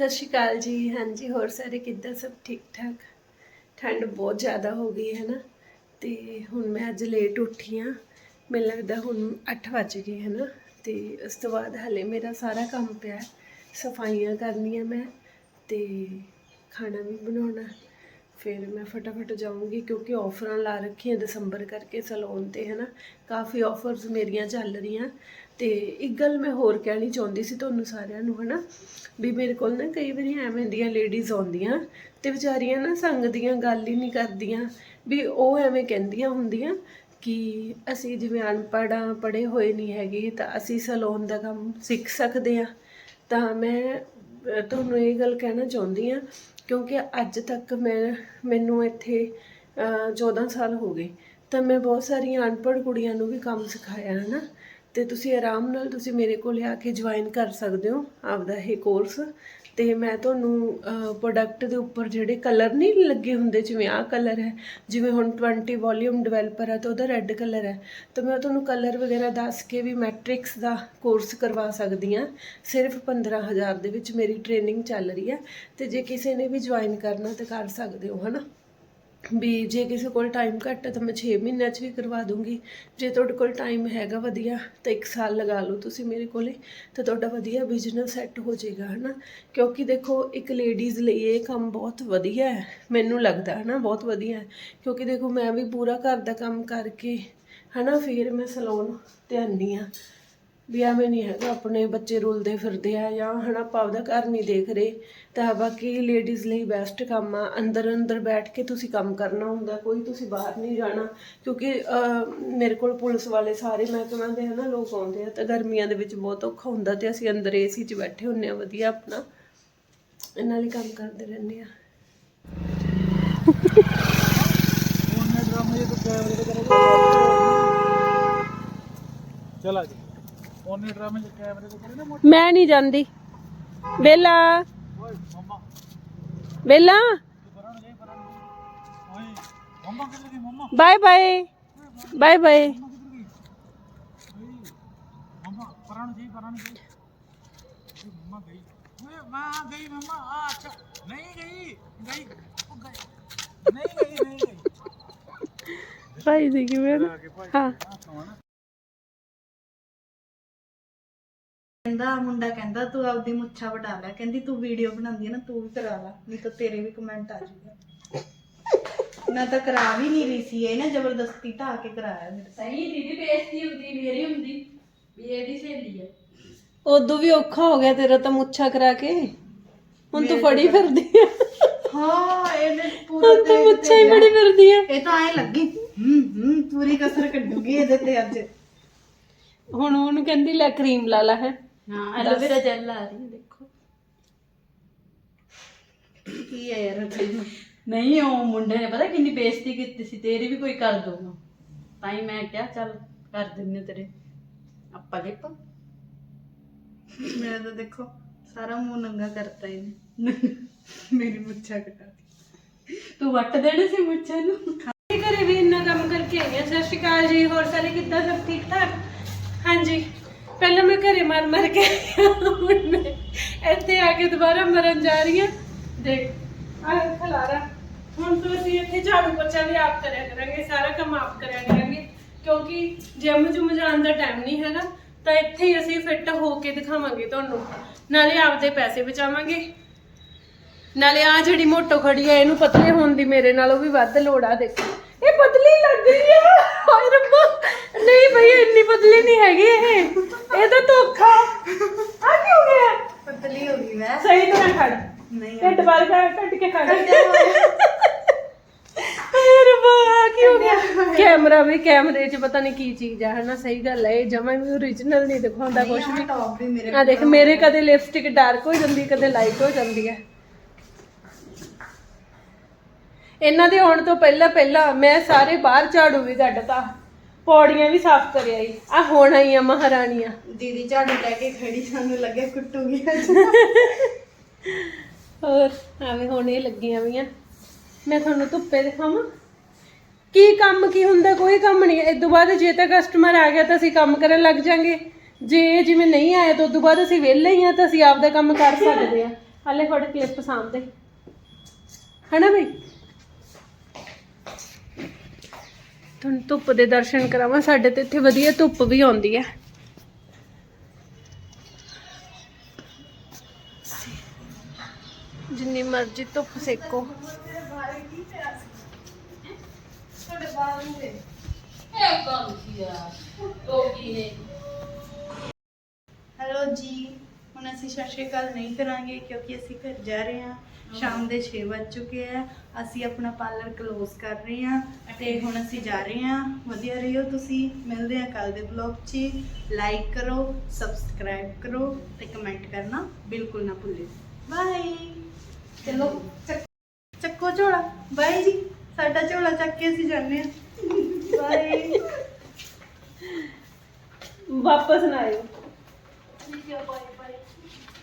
ਸਤਿ ਸ਼੍ਰੀ ਅਕਾਲ ਜੀ। ਹਾਂਜੀ, ਹੋਰ ਸਾਰੇ ਕਿੱਦਾਂ? ਸਭ ਠੀਕ ਠਾਕ? ਠੰਡ ਬਹੁਤ ਜ਼ਿਆਦਾ ਹੋ ਗਈ ਹੈ ਨਾ, ਤੇ ਹੁਣ ਮੈਂ ਅੱਜ ਲੇਟ ਉੱਠੀ ਆ ਮੈਨੂੰ ਲੱਗਦਾ ਹੁਣ 8 ਵੱਜ ਗਏ ਹੈ ਨਾ, ਤੇ ਉਸ ਤੋਂ ਬਾਅਦ ਹਲੇ ਮੇਰਾ ਸਾਰਾ ਕੰਮ ਪਿਆ ਸਫਾਈਆਂ ਕਰਨੀਆਂ ਮੈਂ, ਤੇ ਖਾਣਾ ਵੀ ਬਣਾਉਣਾ। ਫਿਰ ਮੈਂ ਫਟਾਫਟ ਜਾਊਂਗੀ, ਕਿਉਂਕਿ ਆਫਰਾਂ ਲਾ ਰੱਖੀਆਂ ਦਸੰਬਰ ਕਰਕੇ ਸੈਲੂਨ ਤੇ, ਹੈ ਨਾ। ਕਾਫੀ ਆਫਰਸ ਮੇਰੀਆਂ ਚੱਲ ਰਹੀਆਂ। ਤੇ ਇੱਕ ਗੱਲ ਮੈਂ ਹੋਰ ਕਹਿਣੀ ਚਾਹੁੰਦੀ ਸੀ ਤੁਹਾਨੂੰ ਸਾਰਿਆਂ ਨੂੰ ਹਨਾ? ਵੀ ਮੇਰੇ ਕੋਲ ਨਾ ਕਈ ਵਾਰੀ ਐਵੇਂ ਦੀਆਂ ਲੇਡੀਜ਼ ਆਉਂਦੀਆਂ ਤੇ ਵਿਚਾਰੀਆਂ ਨਾ ਸੰਗ ਦੀਆਂ ਗੱਲ ਹੀ ਨਹੀਂ ਕਰਦੀਆਂ ਵੀ ਉਹ ਐਵੇਂ ਕਹਿੰਦੀਆਂ ਹੁੰਦੀਆਂ ਕਿ ਅਸੀਂ ਜਿਵੇਂ ਅਨਪੜ੍ਹਾਂ ਪੜ੍ਹੇ ਹੋਏ ਨਹੀਂ ਹੈਗੇ ਤਾਂ ਅਸੀਂ ਸੈਲੂਨ ਦਾ ਕੰਮ ਸਿੱਖ ਸਕਦੇ ਆ ਤਾਂ ਮੈਂ ਤੁਹਾਨੂੰ ਇਹ ਗੱਲ ਕਹਿਣਾ ਚਾਹੁੰਦੀ ਆ ਕਿਉਂਕਿ ਅੱਜ ਤੱਕ ਮੈਂ ਮੈਨੂੰ ਇੱਥੇ ਅਹ, 14 ਸਾਲ ਹੋ ਗਏ ਤਾਂ ਮੈਂ ਬਹੁਤ ਸਾਰੀਆਂ ਅਨਪੜ੍ਹ ਕੁੜੀਆਂ ਨੂੰ ਵੀ ਕੰਮ ਸਿਖਾਇਆ ਹੈ ਨਾ ਤੇ ਤੁਸੀਂ ਆਰਾਮ ਨਾਲ ਤੁਸੀਂ ਮੇਰੇ ਕੋਲ ਆ ਕੇ ਜੁਆਇਨ ਕਰ ਸਕਦੇ ਹੋ ਆਪਦਾ ਇਹ ਕੋਰਸ ਤੇ ਮੈਂ ਤੁਹਾਨੂੰ ਪ੍ਰੋਡਕਟ ਦੇ ਉੱਪਰ ਜਿਹੜੇ ਕਲਰ ਨਹੀਂ ਲੱਗੇ ਹੁੰਦੇ, ਜਿਵੇਂ ਆਹ ਕਲਰ ਹੈ, ਜਿਵੇਂ ਹੁਣ 20 ਵੋਲਿਊਮ ਡਿਵੈਲਪਰ ਹੈ ਤਾਂ ਉਹਦਾ ਰੈੱਡ ਕਲਰ ਹੈ। ਤਾਂ ਮੈਂ ਤੁਹਾਨੂੰ ਕਲਰ ਵਗੈਰਾ ਦੱਸ ਕੇ ਵੀ ਮੈਟ੍ਰਿਕਸ ਦਾ ਕੋਰਸ ਕਰਵਾ ਸਕਦੀ ਹਾਂ। ਸਿਰਫ 15000 ਦੇ ਵਿੱਚ ਮੇਰੀ ਟ੍ਰੇਨਿੰਗ ਚੱਲ ਰਹੀ ਹੈ। ਤੇ ਜੇ ਕਿਸੇ ਨੇ ਵੀ ਜੁਆਇਨ ਕਰਨਾ, ਤਾਂ ਕਰ ਸਕਦੇ ਹੋ, ਹਨਾ? ਵੀ ਜੇ ਕਿਸੇ ਕੋਲ ਟਾਈਮ ਘੱਟ ਹੈ ਤਾਂ ਮੈਂ 6 ਮਹੀਨਿਆਂ 'ਚ ਵੀ ਕਰਵਾ ਦੂੰਗੀ। ਜੇ ਤੁਹਾਡੇ ਕੋਲ ਟਾਈਮ ਹੈਗਾ ਵਧੀਆ, ਤਾਂ 1 ਸਾਲ ਲਗਾ ਲਓ ਤੁਸੀਂ ਮੇਰੇ ਕੋਲੇ, ਤਾਂ ਤੁਹਾਡਾ ਵਧੀਆ ਬਿਜ਼ਨਸ ਸੈੱਟ ਹੋ ਜਾਏਗਾ, ਹਨਾ? ਕਿਉਂਕਿ ਦੇਖੋ, ਇੱਕ ਲੇਡੀਜ਼ ਲਈ ਇਹ ਕੰਮ ਬਹੁਤ ਵਧੀਆ ਹੈ, ਮੈਨੂੰ ਲੱਗਦਾ ਹੈ ਨਾ ਬਹੁਤ ਵਧੀਆ ਹੈ। ਕਿਉਂਕਿ ਦੇਖੋ, ਮੈਂ ਵੀ ਪੂਰਾ ਘਰ ਦਾ ਕੰਮ ਕਰਕੇ, ਹਨਾ, ਫਿਰ ਮੈਂ ਸਲੂਨ ਤੇ ਆਉਂਦੀ ਹਾਂ। ਵੀ ਐਵੇਂ ਨਹੀਂ ਹੈਗਾ, ਆਪਣੇ ਬੱਚੇ ਰੁਲਦੇ ਫਿਰਦੇ ਆ ਜਾਂ ਹਨਾ ਆਪਾਂ ਆਪਦਾ ਘਰ ਨਹੀਂ ਦੇਖ ਰਹੇ, ਤਾਂ ਬਾਕੀ ਲੇਡੀਜ਼ ਲਈ ਬੈਸਟ ਕੰਮ ਆ, ਅੰਦਰ ਅੰਦਰ ਬੈਠ ਕੇ ਤੁਸੀਂ ਕੰਮ ਕਰਨਾ ਹੁੰਦਾ, ਕੋਈ ਤੁਸੀਂ ਬਾਹਰ ਨਹੀਂ ਜਾਣਾ, ਕਿਉਂਕਿ ਮੇਰੇ ਕੋਲ ਪੁਲਿਸ ਵਾਲੇ ਸਾਰੇ, ਮੈਂ ਕਿਹਾ ਦੇ ਹਨਾ ਲੋਕ ਆਉਂਦੇ ਆ, ਤਾਂ ਗਰਮੀਆਂ ਦੇ ਵਿੱਚ ਬਹੁਤ ਔਖਾ ਹੁੰਦਾ ਤੇ ਅਸੀਂ ਅੰਦਰ ਏਸੀ 'ਚ ਬੈਠੇ ਹੁੰਨੇ ਆ, ਵਧੀਆ ਆਪਣਾ, ਇਹਨਾਂ ਲਈ ਕੰਮ ਕਰਦੇ ਰਹਿੰਦੇ ਆ। ਚਲਾ ਜੀ ਮੈਂ ਨਹੀਂ ਜਾਂਦੀ। ਵੇਲਾ। ਵੇਲਾ। Bye bye. Bye bye. ਮੰਮਾ ਪਰਾਂ ਨੂੰ ਜਾਈ ਪਰਾਂ ਮੰਮਾ ਗਈ। ਓਏ ਮਾਂ ਗਈ ਮੰਮਾ। ਆ ਅੱਛਾ। ਨਹੀਂ ਗਈ। ਗਈ। ਗਈ। ਨਹੀਂ ਗਈ ਨਹੀਂ ਗਈ। ਭਾਈ ਜੀ ਕਿਵੇਂ ਹਾਂ। ਕਹਿੰਦਾ ਮੁੰਡਾ ਕਹਿੰਦਾ ਤੂੰ ਆਪਦੀ ਮੁੱਛਾ ਵਟਾ ਲੈ। ਕਹਿੰਦੀ ਤੂੰ ਵੀਡੀਓ ਬਣਾਉਂਦੀ ਹੈ ਨਾ ਤੂੰ ਵੀ ਕਰਾ ਲੈ ਨਹੀਂ ਤਾਂ ਤੇਰੇ ਵੀ ਕਮੈਂਟ ਆ ਜਾਊਗਾ। ਮੈਂ ਤਾਂ ਕਰਾ ਵੀ ਨਹੀਂ ਰਹੀ ਸੀ ਇਹ ਨਾ ਜ਼ਬਰਦਸਤੀ ਢਾ ਕੇ ਕਰਾਇਆ ਮੇਰੇ ਤੋਂ। ਸਹੀ ਦੀਦੀ ਬੇਇੱਜ਼ਤੀ ਹੁੰਦੀ ਮੇਰੀ ਹੁੰਦੀ ਵੀ ਇਹਦੀ ਸਹੇਲੀ ਹੈ ਉਦੋਂ ਵੀ ਔਖਾ ਹੋ ਗਿਆ ਤੇਰਾ ਤਾਂ ਮੁੱਛਾ ਕਰਾ ਕੇ। ਹੁਣ ਤੂੰ ਫੜੀ ਫਿਰਦੀ ਆ। ਹਾਂ ਇਹਨੇ ਪੂਰਾ ਹੁਣ ਤਾਂ ਮੁੱਛਾਂ ਹੀ ਫੜੀ ਫਿਰਦੀ ਆ। ਇਹ ਤਾਂ ਐ ਲੱਗੀ ਹੂੰ ਹੂੰ ਪੂਰੀ ਕਸਰ ਕੱਢੂਗੀ ਇਹਦੇ ਤੇ ਅੱਜ। ਹੁਣ ਉਹਨੂੰ ਕਹਿੰਦੀ ਲੈ ਕਰੀਮ ਲਾ ਲਾ ਹੈ ਹਾਂ ਐਲੋਵੇਰਾ ਜੈਲ ਆ ਰਹੀ ਹੈ ਦੇਖੋ। ਕੀ ਹੈ ਯਾਰ ਤੈਨੂੰ ਨਹੀਂ ਉਹ ਮੁੰਡੇ ਨੇ ਪਤਾ ਕਿੰਨੀ ਬੇਇੱਜ਼ਤੀ ਕੀਤੀ ਸੀ ਤੇਰੀ ਵੀ ਕੋਈ ਕਰ ਦੂਗਾ ਤਾਂ ਹੀ ਮੈਂ ਕਿਹਾ ਚੱਲ ਕਰ ਦਿੰਨੇ ਤੇਰੇ। ਆਪਾਂ ਲਿਪ ਮੇਰਾ ਤਾਂ ਦੇਖੋ ਸਾਰਾ ਮੂੰਹ ਨੰਗਾ ਕਰਤਾ ਇਹਨੇ। ਮੇਰੀ ਮੁੱਛਾ ਕਟਾ ਤੂੰ ਵੱਟ ਦੇਣੇ ਸੀ ਮੁੱਛਾਂ ਨੂੰ? ਕੀ ਕਰੇ ਵੀ ਇੰਨਾ ਕੰਮ ਕਰਕੇ ਆਈ ਆ ਸਤਿ ਸ਼੍ਰੀ ਅਕਾਲ ਜੀ ਹੋਰ ਸਾਰੇ ਕਿੱਦਾਂ? ਸਭ ਠੀਕ ਠਾਕ ਹਾਂਜੀ। ਪਹਿਲਾਂ ਮੈਂ ਘਰੇ ਮਰ ਮਰ ਕੇ ਹੁਣ ਮੈਂ ਇੱਥੇ ਆ ਕੇ ਦੁਬਾਰਾ ਮਰਨ ਜਾ ਰਹੀ ਹਾਂ। ਦੇਖ ਆ ਖਲਾਰਾ ਹੁਣ ਤੋਂ ਅਸੀਂ ਇੱਥੇ ਝਾੜੂ ਪੋਚਾ ਵੀ ਆਪ ਕਰਿਆ ਕਰਾਂਗੇ, ਸਾਰਾ ਕੰਮ ਆਪ ਕਰਿਆ ਕਰਾਂਗੇ। ਕਿਉਂਕਿ ਜਿਮ ਜੁਮ ਜਾਣ ਦਾ ਟਾਈਮ ਨਹੀਂ ਹੈਗਾ, ਤਾਂ ਇੱਥੇ ਹੀ ਅਸੀਂ ਫਿੱਟ ਹੋ ਕੇ ਦਿਖਾਵਾਂਗੇ ਤੁਹਾਨੂੰ। ਨਾਲੇ ਆਪਦੇ ਪੈਸੇ ਬਚਾਵਾਂਗੇ। ਨਾਲੇ ਆ ਜਿਹੜੀ ਮੋਟੋ ਖੜੀ ਆ ਇਹਨੂੰ ਪਤਲੇ ਹੋਣ ਦੀ ਮੇਰੇ ਨਾਲੋਂ ਵੀ ਵੱਧ ਲੋੜ ਆ, ਦੇਖੋ। ਇਹ ਪਤਲੀ ਲੱਗ ਰਹੀ ਆ। ਹਾਏ ਰੱਬਾ। ਨਹੀਂ ਭਈ ਇੰਨੀ ਪਤਲੀ ਨਹੀਂ ਹੈਗੀ ਇਹ। ਇਹ ਤਾਂ ਧੋਖਾ। ਆ ਕੀ ਹੋ ਗਿਆ? ਪਤਲੀ ਹੋ ਗਈ ਮੈਂ। ਸਹੀ ਤਰ੍ਹਾਂ ਖੜ। ਨਹੀਂ। ਢਿੱਡ ਬਾਹਰ ਕੱਢ ਕੱਢ ਕੇ ਖੜ ਕੀ ਹੋ ਗਿਆ? ਕੈਮਰਾ ਵੀ ਕੈਮਰੇ 'ਚ ਪਤਾ ਨਹੀਂ ਕੀ ਚੀਜ਼ ਆ ਹਨਾ? ਸਹੀ ਗੱਲ ਹੈ ਇਹ ਜਮਾ ਵੀ ਓਰੀਜਨਲ ਨਹੀਂ ਦਿਖਾਉਂਦਾ ਕੁਝ ਵੀ। ਟੌਪ ਵੀ ਮੇਰੇ ਆ ਦੇਖ ਮੇਰੇ ਕਦੇ ਲਿਪਸਟਿਕ ਡਾਰਕ ਹੋ ਜਾਂਦੀ ਕਦੇ ਲਾਈਟ ਹੋ ਜਾਂਦੀ ਹੈ ਇਹਨਾਂ ਦੇ ਆਉਣ ਤੋਂ ਪਹਿਲਾਂ ਪਹਿਲਾਂ ਮੈਂ ਸਾਰੇ ਬਾਹਰ ਝਾੜੂ ਵੀ ਕੱਢਤਾ। ਪੌੜੀਆਂ ਵੀ ਸਾਫ਼ ਕਰ ਆਈ ਆ ਹੁਣ ਆਈਆਂ ਮਹਾਰਾਣੀਆਂ। ਦੀਦੀ ਝਾੜੂ ਲੈ ਕੇ ਖੜੀ ਸਾਨੂੰ ਲੱਗਿਆ ਕੁੱਟੂਗੀ। ਅੱਜ ਹੋਰ ਐਵੇਂ ਹੁਣ ਇਹ ਲੱਗੀਆਂ ਵੀਆਂ। ਮੈਂ ਤੁਹਾਨੂੰ ਧੁੱਪੇ ਦਿਖਾਵਾਂ। ਕੀ ਕੰਮ ਕੀ ਹੁੰਦਾ ਕੋਈ ਕੰਮ ਨਹੀਂ। ਇਸ ਤੋਂ ਬਾਅਦ ਜੇ ਤਾਂ ਕਸਟਮਰ ਆ ਗਿਆ ਤਾਂ ਅਸੀਂ ਕੰਮ ਕਰਨ ਲੱਗ ਜਾਾਂਗੇ। ਜੇ ਜਿਵੇਂ ਨਹੀਂ ਆਇਆ ਤਾਂ ਉਸ ਤੋਂ ਬਾਅਦ ਅਸੀਂ ਵਿਹਲੇ ਹੀ ਆ ਤਾਂ ਅਸੀਂ ਆਪਦਾ ਕੰਮ ਕਰ ਸਕਦੇ ਆ। ਹਲੇ ਫੜ ਕਲਿੱਪ ਸਾਹਮਣੇ ਹਨਾ ਬਈ? ਤੁਹਾਨੂੰ ਧੁੱਪ ਦੇ ਦਰਸ਼ਨ ਕਰਾਵਾਂ ਸਾਡੇ ਤੇ ਇੱਥੇ ਵਧੀਆ ਧੁੱਪ ਵੀ ਆਉਂਦੀ ਹੈ। ਜਿੰਨੀ ਮਰਜ਼ੀ ਧੁੱਪ ਸੇਕੋ। ਇਹ ਕੰਮ ਕੀ ਆ? ਟੋਕੀ ਨੇ? ਹੈਲੋ ਜੀ। ਹੁਣ ਅਸੀਂ ਸਤਿ ਸ਼੍ਰੀ ਅਕਾਲ ਨਹੀਂ ਕਰਾਂਗੇ ਕਿਉਂਕਿ ਅਸੀਂ ਘਰ ਜਾ ਰਹੇ ਹਾਂ। ਸ਼ਾਮ ਦੇ 6 ਵੱਜ ਚੁੱਕੇ ਆ। ਅਸੀਂ ਆਪਣਾ ਪਾਰਲਰ ਕਲੋਜ਼ ਕਰ ਰਹੇ ਹਾਂ ਤੇ ਹੁਣ ਅਸੀਂ ਜਾ ਰਹੇ ਹਾਂ। ਵਧੀਆ ਰਹੋ ਤੁਸੀਂ। ਮਿਲਦੇ ਹਾਂ ਕੱਲ ਦੇ ਵਲੌਗ 'ਚ। ਲਾਈਕ ਕਰੋ ਸਬਸਕ੍ਰਾਈਬ ਕਰੋ ਤੇ ਕਮੈਂਟ ਕਰਨਾ ਬਿਲਕੁਲ ਨਾ ਭੁੱਲਿਓ ਬਾਏ ਚਲੋ ਚੱਕ- ਝੋਲਾ। ਬਾਏ ਜੀ। ਸਾਡਾ ਝੋਲਾ ਚੱਕ ਕੇ ਅਸੀਂ ਜਾਂਦੇ ਹਾਂ। ਬਾਏ ਵਾਪਸ ਨਾ ਆਇਓ। ਠੀਕ ਹੈ ਬਾਏ